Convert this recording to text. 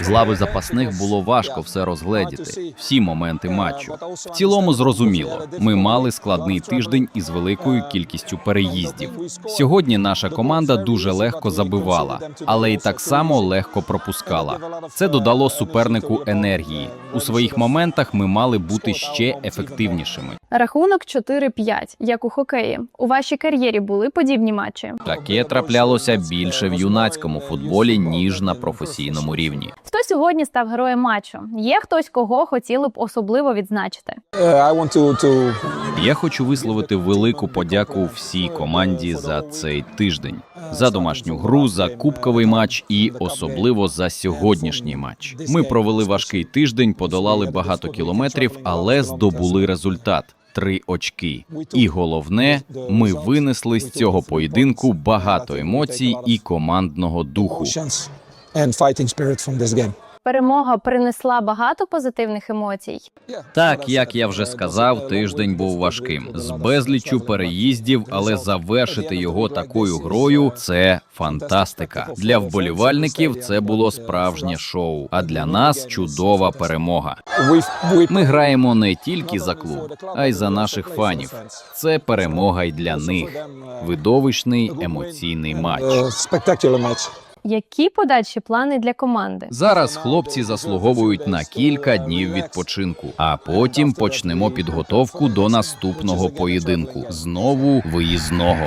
З лави запасних було важко все розгледіти, всі моменти матчу. В цілому зрозуміло, ми мали складний тиждень із великою кількістю переїздів. Сьогодні наша команда дуже легко забивала, але й так само легко пропускала. Це додало супернику енергії. У своїх моментах ми мали бути ще ефективнішими. Рахунок 4-5, як у хокеї. У вашій кар'єрі були подібні матчі. Таке траплялося більше в юнацькому футболі ніж на професійному рівні. Хто сьогодні став героєм матчу? Є хтось, кого хотіли б особливо відзначити? To Я хочу висловити велику подяку всій команді за цей тиждень, за домашню гру, за кубковий матч і особливо за сьогоднішній матч. Ми провели важкий тиждень, подолали багато кілометрів, але здобули результат. Три очки, і головне, ми винесли з цього поєдинку багато емоцій і командного духу. And fighting spirit from this game. Перемога принесла багато позитивних емоцій. Так, як я вже сказав, тиждень був важким з безліччю переїздів, але завершити його такою грою це фантастика. Для вболівальників це було справжнє шоу. А для нас чудова перемога. Ми граємо не тільки за клуб, а й за наших фанів. Це перемога й для них. Видовищний емоційний матч. Які подальші плани для команди? Зараз хлопці заслуговують на кілька днів відпочинку, а потім почнемо підготовку до наступного поєдинку знову виїзного.